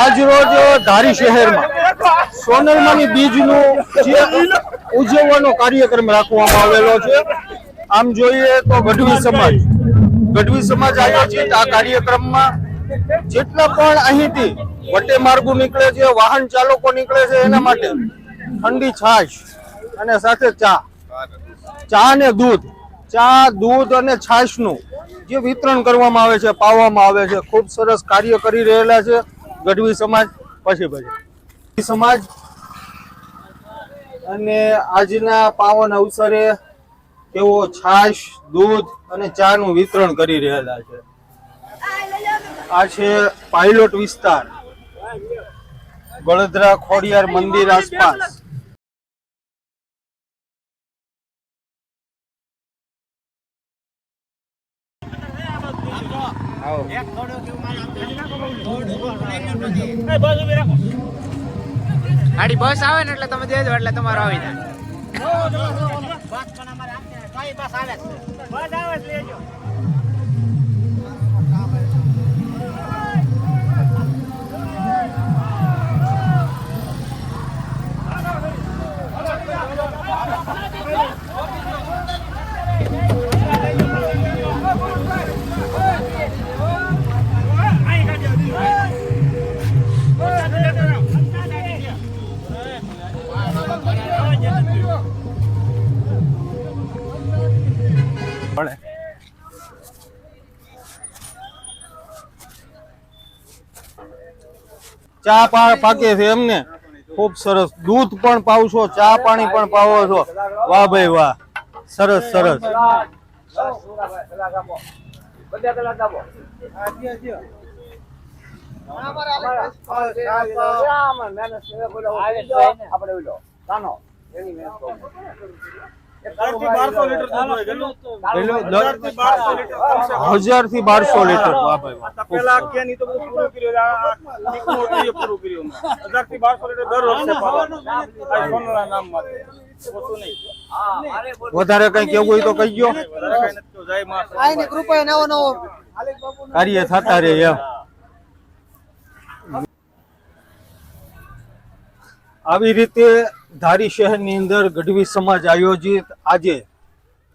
આજ રોજ ધારી શહેરમાં સોનલમાની બીજનું જે ઉજવવાનો કાર્યક્રમ રાખવામાં આવેલો છે. આમ જોઈએ તો ગઢવી સમાજ ગઢવી સમાજ આયોજિત આ કાર્યક્રમમાં જેટલા પણ અહીંથી વટે માર્ગો નીકળે છે, વાહન ચાલકો નીકળે છે એના માટે ઠંડી છાશ અને સાથે ચા ચા ને દૂધ, ચા, દૂધ અને છાશનું જે વિતરણ કરવામાં આવે છે, પાવામાં આવે છે, ખૂબ સરસ કાર્ય કરી રહેલા છે. ગઢવી સમાજ, પછી પછી. સમાજ અને આજના પાવન અવસરે તેઓ છાશ, દૂધ અને ચાનું વિતરણ કરી રહેલા છે. આ છે પાયલોટ વિસ્તાર. ગળદરા ખોડિયાર મંદિર આસપાસ. ગાડી બસ આવે ને એટલે તમે દેજો એટલે તમારો આવી જાય. મળે. ચા પાકે છે એમને. ખૂબ સરસ. દૂધ પણ પાવશો, ચા પાણી પણ પાવો છો. વાહ ભાઈ વાહ. સરસ સરસ. હજારથી બારસો લીટર વાહ ભાઈ વાહ. ખૂબ પેલા. કે નહીં તો બધું પૂરું કર્યું આ નીકળું હતું એ પૂરું કર્યું હજારથી બારસો લીટર દર વર્ષે પાવાનું. આ સોનાના નામ માટે. વધારે કઈ કેવું હોય તો કહી ગયો નવો માં કાર્ય થતા રે એમ. આવી રીતે ધારી શહેરની અંદર ગઢવી સમાજ આયોજિત આજે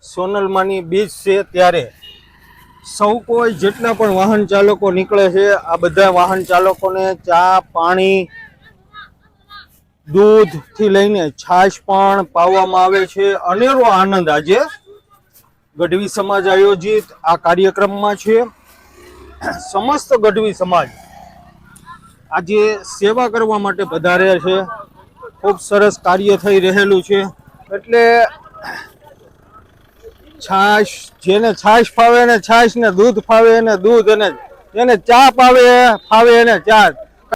સોનલમાની બીચ છે ત્યારે સૌ કોઈ જેટલા પણ વાહન ચાલકો નીકળે છે, આ બધા વાહન ચાલકોને ચા, પાણી, દૂધથી લઈને છાશ પણ પાવામાં આવે છે. અનેરો આનંદ આજે ગઢવી સમાજ આયોજિત આ કાર્યક્રમમાં છે. સમસ્ત ગઢવી સમાજ આજે સેવા કરવા માટે પધાર્યા છે. ખૂબ સરસ કાર્ય થઈ રહેલું છે. એટલે છાશ, જેને છાશ ફાવે ને છાશ ને દૂધ ફાવે એને દૂધ અને જેને ચા પાવે ફાવે એને ચા.